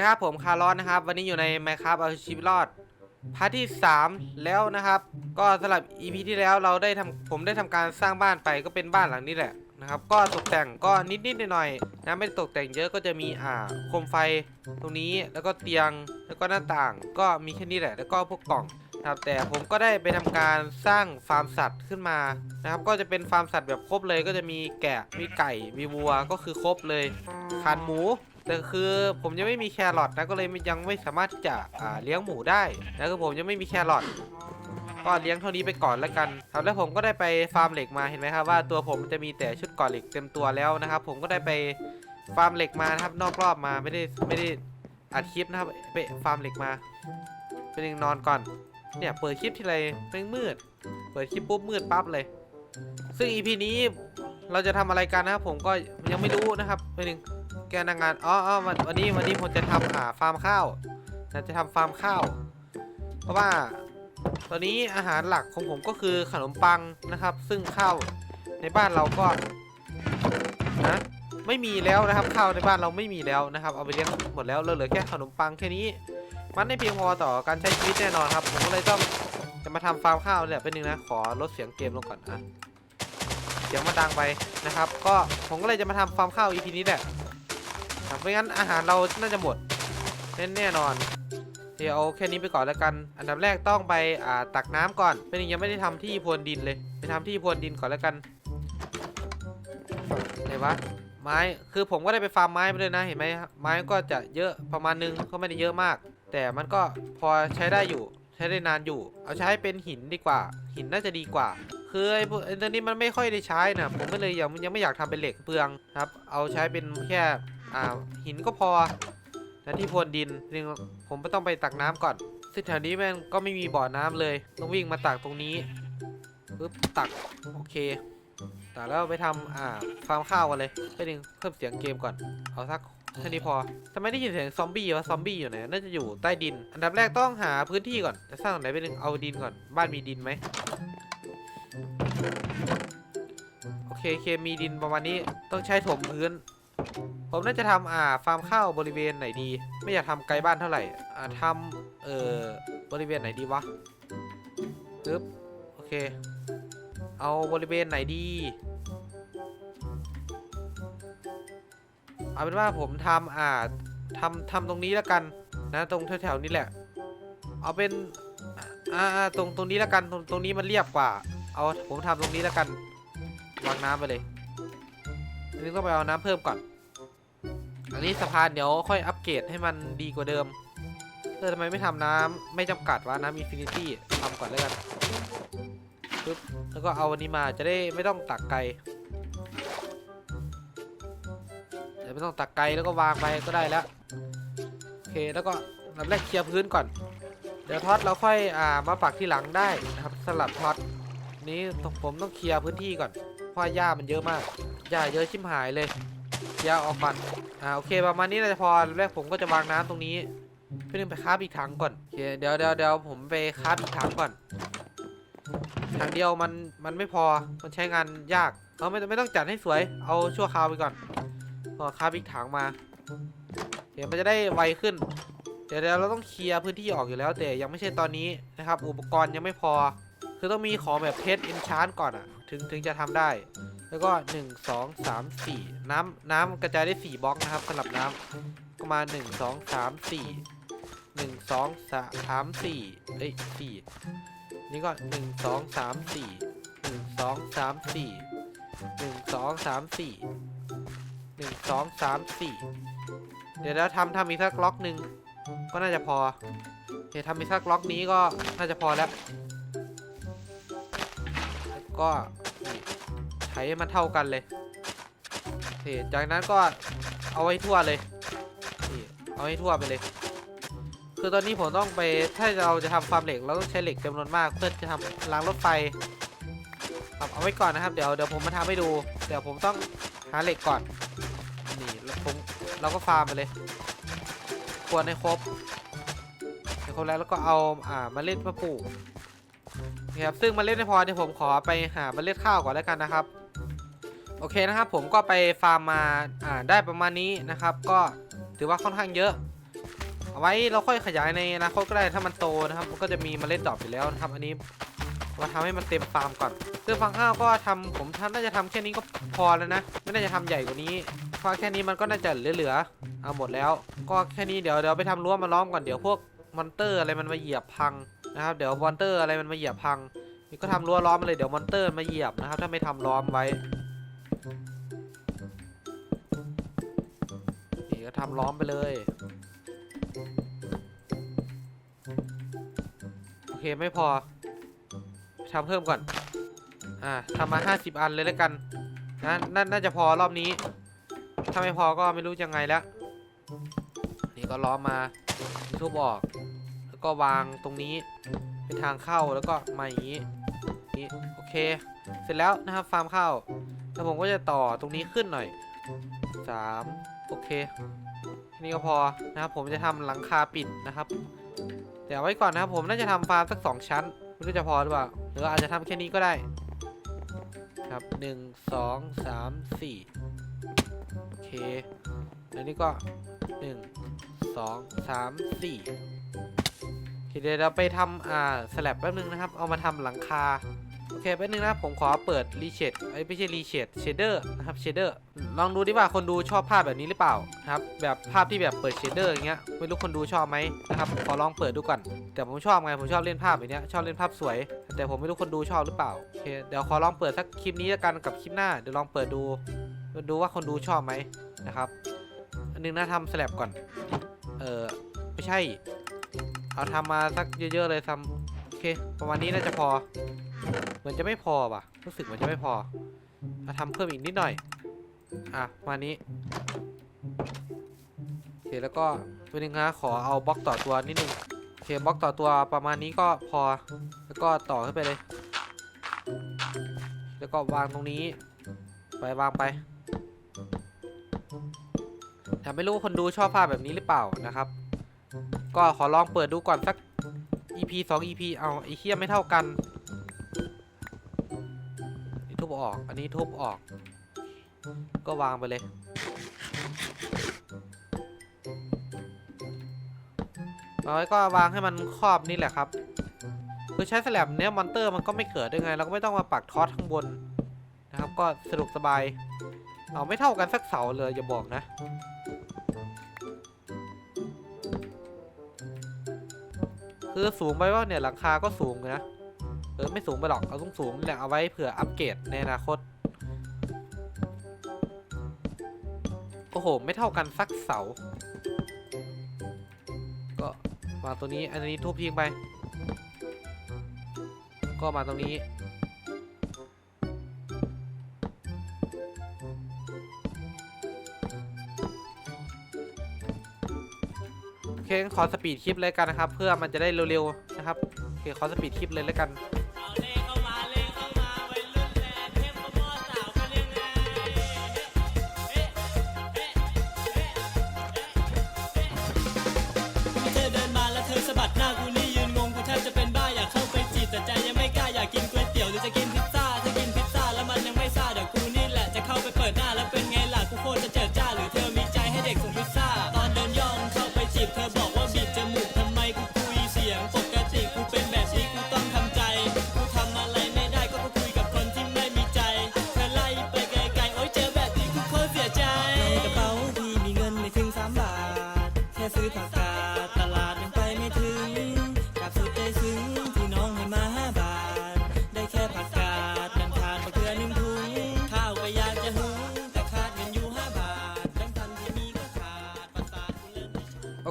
ดีครับผมคาร์ลอนนะครับ วันนี้อยู่ใน Minecraft เอาชีวิตรอดพาร์ทที่ 3 แล้วนะครับ ก็สำหรับ EP ที่แล้วเราได้ทำผมได้ทำการสร้างบ้านไปก็เป็นบ้านหลังนี้แหละนะครับ ก็ตกแต่งก็นิดๆหน่อยๆนะไม่ตกแต่งเยอะก็จะมีอ่าโคมไฟตรงนี้แล้วก็เตียงแล้วก็หน้าต่าง ก็มีแค่นี้แหละ แล้วก็พวกกล่องนะครับแต่ผมก็ได้ไปทำการสร้างฟาร์มสัตว์ขึ้นมานะครับ ก็จะเป็นฟาร์มสัตว์แบบครบเลย ก็จะมีแกะมีไก่มีวัวก็คือครบเลยขาดหมู แต่คือผมยังไม่มีแครอทนะก็เลยยังไม่สามารถจะอ่าเลี้ยงหมูได้แล้วก็ผมยังไม่มีแครอทก็เลี้ยงเท่านี้ไปก่อนแล้วกันครับแล้วผมก็ได้ไปฟาร์มเหล็กมาเห็นไหมครับว่าตัวผมจะมีแต่ชุดก่อเหล็กเต็มตัวแล้วนะครับ ผมก็ได้ไปฟาร์มเหล็กมานะครับนอกรอบมาไม่ได้ไม่ได้อัดคลิปนะครับไปฟาร์มเหล็กมาเป็นงนอนก่อน เนี่ยเปิดคลิปทีไรแม่งมืด เปิดคลิปปุ๊บมืดปั๊บเลย ซึ่ง EP นี้เราจะทำอะไรกันนะครับผมก็ยังไม่รู้นะครับเป็นง แกนางานอ๋ออ๋อวันวันนี้วันนี้ผมจะทำอ่าฟาร์มข้าวนะจะทำฟาร์มข้าว เพราะว่าตอนนี้อาหารหลักของผมก็คือขนมปังนะครับ ซึ่งข้าวในบ้านเราก็นะไม่มีแล้วนะครับข้าวในบ้านเราไม่มีแล้วนะครับ เอาไปเลี้ยงหมดแล้วเหลือแค่ขนมปังแค่นี้ มันไม่เพียงพอต่อการใช้ชีวิตแน่นอนครับ ผมก็เลยต้องจะมาทำฟาร์มข้าวเนี่ยเป็นหนึ่งนะขอลดเสียงเกมลงก่อนอะเสียงมาดังไปนะครับ ก็ผมก็เลยจะมาทำฟาร์มข้าว EP นี้แหละ ครับไม่งั้นอาหารเราน่าจะหมดแน่แน่นอน เดี๋ยวเอาแค่นี้ไปก่อนแล้วกัน อันดับแรกต้องไปอ่าตักน้ำก่อน เป็นยังไม่ได้ทำที่พรวนดินเลย ไปทำที่พรวนดินก่อนแล้วกันไหนวะไม้คือผมก็ได้ไปฟาร์มไม้ไปเลยนะเห็นไหมไม้ก็จะเยอะประมาณนึงก็ไม่ได้เยอะมาก แต่มันก็พอใช้ได้อยู่ ใช้ได้นานอยู่ เอาใช้เป็นหินดีกว่า หินน่าจะดีกว่า คือไอ้พวกไอตัวนี้มันไม่ค่อยได้ใช้นะผมก็เลยยังยังไม่อยากทำเป็นเหล็กเปลืองครับ เอาใช้เป็นแค่ อ่าหินก็พอและที่พรวนดินนึงผมไม่ต้องไปตักน้ำก่อน ซึ่งแถวนี้แม่งก็ไม่มีบ่อน้ำเลย ต้องวิ่งมาตักตรงนี้ปึ๊บตักโอเคตักแล้วไปทำอ่าฟาร์มข้าวกันเลยไปดึงเพิ่มเสียงเกมก่อนเอาสักแค่นี้พอทำไมได้ยินเสียงซอมบี้วะซอมบี้อยู่ไหนน่าจะอยู่ใต้ดิน อันดับแรกต้องหาพื้นที่ก่อนจะสร้างตรงไหนไปดึงเอาดินก่อน บ้านมีดินไหมโอเคเคมีดินประมาณนี้ต้องใช้ถมพื้น ผมน่าจะทำอ่าฟาร์มข้าวบริเวณไหนดี ไม่อยากทำไกลบ้านเท่าไหร่อ่าทำเอ่อบริเวณไหนดีวะปึ๊บโอเค เอาบริเวณไหนดีเอาเป็นว่าผมทำอ่าทำทำตรงนี้แล้วกันนะตรงแถวๆนี้แหละ เอาเป็นอ่าตรงตรงนี้แล้วกันตรงตรงนี้มันเรียบกว่า เอาผมทำตรงนี้แล้วกันวางน้ำไปเลยอันนี้ต้องไปเอาน้ำเพิ่มก่อน อันนี้สะพานเดี๋ยวค่อยอัปเกรดให้มันดีกว่าเดิมเออทำไมไม่ทำน้ำไม่จำกัดว่าน้ำอินฟินิตี้ทำก่อนแล้วกันปึ๊บแล้วก็เอาวันนี้มาจะได้ไม่ต้องตักไกลเดี๋ยวไม่ต้องตักไกลแล้วก็วางไปก็ได้แล้วโอเคแล้วก็ลำแรกเคลียร์พื้นก่อน เดี๋ยวท็อตเราค่อยอ่ามาปักที่หลังได้นะครับสลับท็อตนี้ต้องผมต้องเคลียร์พื้นที่ก่อนเพราะหญ้ามันเยอะมากหญ้าเยอะชิมหายเลย หญ้าออกก่อนอ่าโอเคประมาณนี้น่าจะพอแรกผมก็จะวางน้ำตรงนี้เพื่อนไปคาบอีกถังก่อนโอเคเดี๋ยวเดี๋ยวเดี๋ยวผมไปคาบอีกถังก่อนถังเดียวมันมันไม่พอมันใช้งานยากเราไม่ไม่ต้องจัดให้สวย เอาชั่วคราวไปก่อนก็คาบอีกถังมาเดี๋ยวมันจะได้ไวขึ้น เดี๋ยวเดี๋ยวเราต้องเคลียร์พื้นที่ออกอยู่แล้ว แต่ยังไม่ใช่ตอนนี้นะครับ อุปกรณ์ยังไม่พอ คือต้องมีของแบบเพชรอินชานก่อนอะถึงถึงจะทำได้ แล้วก็ 1 2 3 4 น้ำน้ำกระจายได้ 4บล็อกนะครับสำหรับน้ำก็มา 1 2 3 4 1 2 3 4เอ้ย4นี่ก็ 1 2 3 4 1 2 3 4 1 2 3 4 1 2 3 4 เดี๋ยวเราทำทำอีกสักล็อกหนึ่งก็น่าจะพอ เดี๋ยวทำอีกสักล็อกนี้ก็น่าจะพอแล้ว ก็ ไถให้มันเท่ากันเลยโอเคจากนั้นก็เอาไว้ทั่วเลยนี่เอาให้ทั่วไปเลย คือตอนนี้ผมต้องไปถ้าเราจะทำฟาร์มเหล็กเราต้องใช้เหล็กจำนวนมาก เพื่อจะทำรางรถไฟครับเอาไว้ก่อนนะครับ เดี๋ยวเดี๋ยวผมมาทำให้ดู เดี๋ยวผมต้องหาเหล็กก่อนนี่แล้วผมเราก็ฟาร์มไปเลยควรให้ครบให้ครบแล้วแล้วก็เอาอ่ามาเล่นมาปลูกนะครับซึ่งมเมล็ดไม่พอเดี๋ยวผมขอไปหามเมล็ดข้าวก่อนแล้วกันนะครับ โอเคนะครับผมก็ไปฟาร์มมาอ่าได้ประมาณนี้นะครับ ก็ถือว่าค่อนข้างเยอะเอาไว้เราค่อยขยายในอนาคตก็ได้ถ้ามันโตนะครับมันก็จะมีเมล็ดดอกอยู่แล้วนะครับอันนี้มาทำให้มันเต็มฟาร์มก่อนซึ่งฟางข้าวก็ทำผมทำน่าจะทำแค่นี้ก็พอแล้วนะ ไม่น่าจะทำใหญ่กว่านี้เพราะแค่นี้มันก็น่าจะเหลือๆเอาหมดแล้ว ก็แค่นี้เดี๋ยวเดี๋ยวไปทำรั้วมาล้อมก่อนเดี๋ยวพวกมอนเตอร์อะไรมันมาเหยียบพังนะครับเดี๋ยวมอนเตอร์อะไรมันมาเหยียบพังก็ทำรั้วล้อมมาเลยเดี๋ยวมอนเตอร์มาเหยียบนะครับถ้าไม่ทำล้อมไว้ ทำล้อมไปเลย โอเคไม่พอทำเพิ่มก่อน อ่าทำมา 50 อันเลยแล้วกันนะนาน่าจะพอรอบนี้ ถ้าไม่พอก็ไม่รู้ยังไงแล้ว นี่ก็ล้อมมาทุบออก แล้วก็วางตรงนี้ เป็นทางเข้าแล้วก็มาอย่างนี้นี่โอเค เสร็จแล้วนะครับฟาร์มข้าวแล้วผมก็จะต่อตรงนี้ขึ้นหน่อยสามโอเค นี้ก็พอนะครับผมจะทำหลังคาปิดนะครับแต่เอาไว้ก่อนนะครับผมน่าจะทำฟาร์มสักสองชั้นไม่รู้จะพอหรือเปล่าหรืออาจจะทำแค่นี้ก็ได้ ครับหนึ่งสองสามสี่โอเคแล้วนี่ก็หนึ่งสองสามสี่โอเคเดี๋ยวเราไปทำอ่าสลับแป๊บนึงนะครับ เอามาทำหลังคา โอเคแป๊บนึงนะผมขอเปิดรีเชดไอ้ไม่ใช่รีเชดเชเดอร์นะครับเชเดอร์ลองดูดิว่าคนดูชอบภาพแบบนี้หรือเปล่านะครับแบบภาพที่แบบเปิดเชเดอร์อย่างเงี้ยไม่รู้คนดูชอบไหมนะครับขอลองเปิดดูก่อนแต่ผมชอบไงผมชอบเล่นภาพแบบเนี้ยชอบเล่นภาพสวย แต่ผมไม่รู้คนดูชอบหรือเปล่าโอเคเดี๋ยวขอลองเปิดสักคลิปนี้แล้วกันกับคลิปหน้าเดี๋ยวลองเปิดดูดูว่าคนดูชอบไหมนะครับอันนึงนะทำสลับก่อนเออไม่ใช่ เอาทำมาสักเยอะๆเลยทำโอเค ประมาณนี้น่าจะพอ เหมือนจะไม่พอป่ะ รู้สึกเหมือนจะไม่พอเอาทำเพิ่มอีกนิดหน่อย อะ มานี้โอเคแล้วก็ตัวนึงนะขอเอาบล็อกต่อตัวนิดนึงโอเคบล็อกต่อตัวประมาณนี้ก็พอ แล้วก็ต่อขึ้นไปเลย แล้วก็วางตรงนี้ ไปวางไปแต่ไม่รู้ว่าคนดูชอบภาพแบบนี้หรือเปล่านะครับ ก็ขอลองเปิดดูก่อนสัก EP 2 EP เอาไอ้เคียไม่เท่ากัน ออก อันนี้ทุบออก ก็วางไปเลย เอาไว้ก็วางให้มันครอบนี่แหละครับ คือใช้สแลบเนี้ยมอนเตอร์มันก็ไม่เกิดด้วยไง เราก็ไม่ต้องมาปักทอสข้างบนนะครับ ก็สะดวกสบาย เอาไม่เท่ากันสักเสาเลยอย่าบอกนะคือสูงไปว่าเนี่ยหลังคาก็สูงนะ ออไม่สูงไปหรอก เอาสูงสูงแหละเอาไว้เผื่ออัปเกรดในอนาคต โอ้โห ไม่เท่ากันสักเสา ก็มาตัวนี้ อันนี้ทุบทิ้งไป ก็มาตรงนี้ โอเคขอสปีดคลิปเลยกันนะครับ เพื่อมันจะได้เร็วๆนะครับ โอเคขอสปีดคลิปเลยแล้วกัน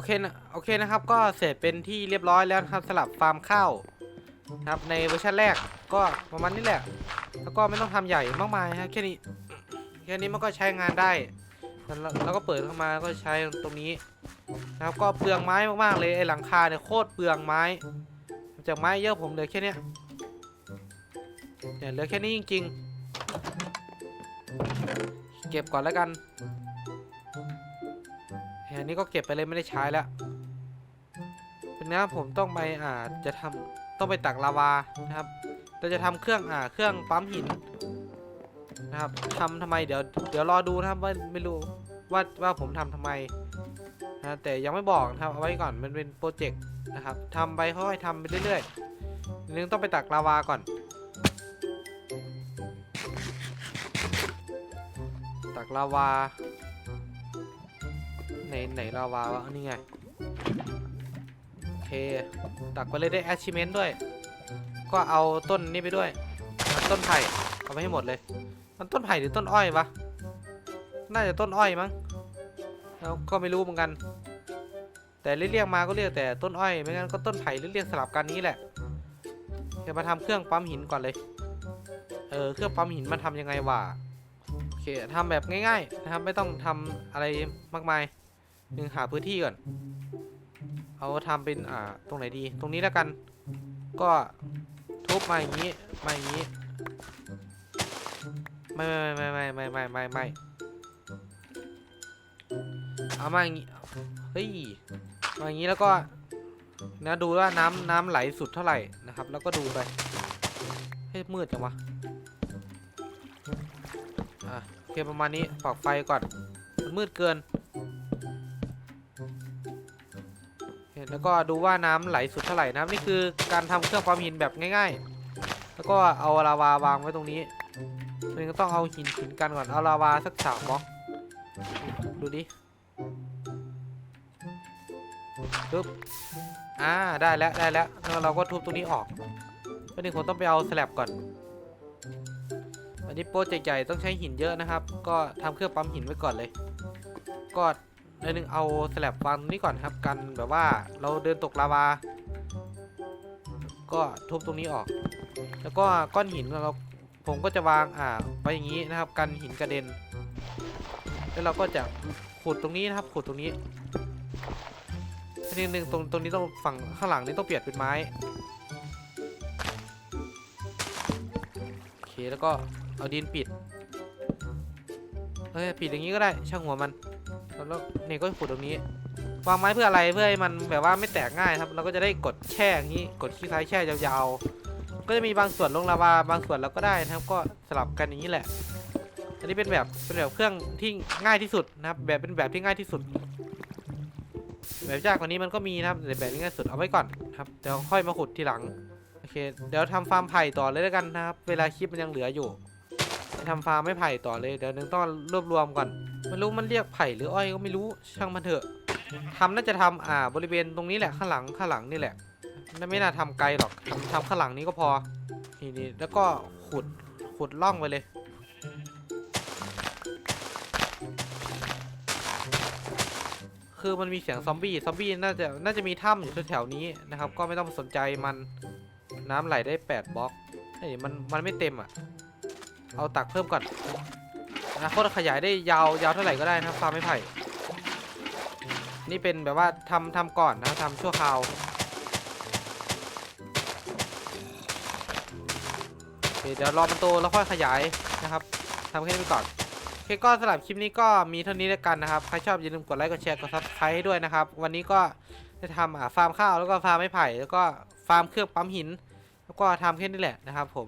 เคนะโอเคนะครับ ก็เสร็จเป็นที่เรียบร้อยแล้วนะครับสลับฟาร์มข้าวนะครับในเวอร์ชันแรกก็ประมาณนี้แหละ แล้วก็ไม่ต้องทำใหญ่มากมายฮะแค่นี้แค่นี้มันก็ใช้งานได้แล้วก็เปิดเข้ามาก็ใช้ตรงนี้นะครับก็เปลืองไม้มากๆเลยไอ้หลังคาเนี่ยโคตรเปลืองไม้ จากไม้เยอะผมเหลือแค่นี้เนี่ยเหลือแค่นี้จริง ๆ เก็บก่อนแล้วกัน อันนี้ก็เก็บไปเลยไม่ได้ใช้แล้วเป็นนะผมต้องไปอ่าจะทำต้องไปตักลาวานะครับเราจะทำเครื่องอ่าเครื่องปั๊มหินนะครับทำทำไมเดี๋ยวเดี๋ยวรอดูนะครับว่าไม่รู้ว่าว่าผมทำทำไมนะนะแต่ยังไม่บอกนะครับเอาไว้ก่อนมันเป็นโปรเจกต์นะครับทำไปค่อยๆทำไปเรื่อยๆนึงต้องไปตักลาวาก่อน ตักลาวา ไหนไหนลาวาวะนี่ไง โอเคตักไปเลยได้ achievement ด้วย ก็เอาต้นนี้ไปด้วย ต้นไผ่เอาไปให้หมดเลย มันต้นไผ่หรือต้นอ้อยวะ น่าจะต้นอ้อยมั้งแล้วก็ไม่รู้เหมือนกัน แต่เรียกมาก็เรียกแต่ต้นอ้อย ไม่งั้นก็ต้นไผ่เรียกสลับกันนี้แหละจะมาทำเครื่องปั๊มหินก่อนเลย เออ เครื่องปั๊มหินมันทำยังไงวะ โอเคทำแบบง่ายๆนะครับ ไม่ต้องทำอะไรมากมาย หนึ่งหาพื้นที่ก่อน เอาทำเป็นอ่าตรงไหนดี ตรงนี้แล้วกัน ก็ทุบมาอย่างนี้มาอย่างนี้ ไม่ไม่ไม่ไม่ไม่ไม่ไม่ไม่เอามาอย่างนี้เฮ้ยมาอย่างนี้แล้วก็นะดูว่าน้ำน้ำไหลสุดเท่าไหร่นะครับ แล้วก็ดูไปเฮ้ยมืดจังวะอะโอเคประมาณนี้ปอกไฟก่อนมันมืดเกิน แล้วก็ดูว่าน้ำไหลสุดเท่าไหร่นะนี่คือการทำเครื่องปั๊มหินแบบง่ายๆ แล้วก็เอาลาวาวางไว้ตรงนี้มันก็ต้องเอาหินหินกันก่อนเอาลาวาสักสามบล็อกดูดิปึ๊บอ่าได้แล้วได้แล้วแล้วเราก็ทุบตรงนี้ออกวันนี้ผมต้องไปเอาสแลบก่อนอันนี้โปรเจกต์ใหญ่ต้องใช้หินเยอะนะครับ ก็ทำเครื่องปั๊มหินไว้ก่อนเลย ก็ ในหนึ่งเอาสแลบวางตรงนี้ก่อนครับ กันแบบว่าเราเดินตกลาวา ก็ทุบตรงนี้ออก แล้วก็ก้อนหินเราผมก็จะวางอ่าไปอย่างนี้นะครับ กันหินกระเด็น แล้วเราก็จะขุดตรงนี้นะครับ ขุดตรงนี้ทีหนึ่งตรงตรงนี้ต้องฝั่งข้างหลังนี้ต้องเปลี่ยนเป็นไม้โอเคแล้วก็เอาดินปิด เอ้ยปิดอย่างนี้ก็ได้ช่างหัวมันแล้วนี่ก็ขุดตรงนี้ วางไม้เพื่ออะไรเพื่อให้มันแบบว่าไม่แตกง่ายครับเราก็จะได้กดแช่อย่างนี้กดคลิกซ้ายแช่ยาวๆ ก็จะมีบางส่วนลงลาวาบางส่วนเราก็ได้นะครับ ก็สลับกันอย่างนี้แหละ อันนี้เป็นแบบเป็นแบบเครื่องที่ง่ายที่สุดนะครับ แบบเป็นแบบที่ง่ายที่สุด แบบยากกว่านี้มันก็มีนะครับแต่แบบนี้ง่ายสุดเอาไว้ก่อนครับเดี๋ยวค่อยมาขุดทีหลังโอเคเดี๋ยวทำฟาร์มไผ่ต่อเลยแล้วกันนะครับ เวลาคลิปมันยังเหลืออยู่ ทำฟาร์มไม่ไผ่ต่อเลยเดี๋ยวนึงต้องรวบรวมก่อนไม่รู้มันเรียกไผ่หรืออ้อยก็ไม่รู้ช่างมันเถอะทำน่าจะทำอ่าบริเวณตรงนี้แหละข้างหลังข้างหลังนี่แหละน่าไม่น่าทำไกลหรอกทำทำข้างหลังนี้ก็พอนี่นี่แล้วก็ขุดขุดล่องไปเลยคือมันมีเสียงซอมบี้ ซอมบี้น่าจะน่าจะมีถ้ำอยู่แถวๆนี้นะครับ ก็ไม่ต้องสนใจมันน้ำไหลได้ 8บล็อกเฮ้ยมันมันไม่เต็มอะ เอาตักเพิ่มก่อนอนาคตขยายได้ยาวยาวเท่าไหร่ก็ได้นะฟาร์มไม้ไผ่ นี่เป็นแบบว่าทำทำก่อนนะทำชั่วคราวเดี๋ยวรอมันโตแล้วค่อยขยายนะครับทำแค่นี้ไปก่อนโอเคก็สำหรับคลิปนี้ก็มีเท่านี้แล้วกันนะครับ ใครชอบอย่าลืมกดไลค์กดแชร์กดซับสไครต์ให้ด้วยนะครับ วันนี้ก็ได้ทำอ่าฟาร์มข้าวแล้วก็ฟาร์มไม้ไผ่ แล้วก็ฟาร์มเครื่องปั๊มหิน แล้วก็ทำแค่นี้แหละนะครับผม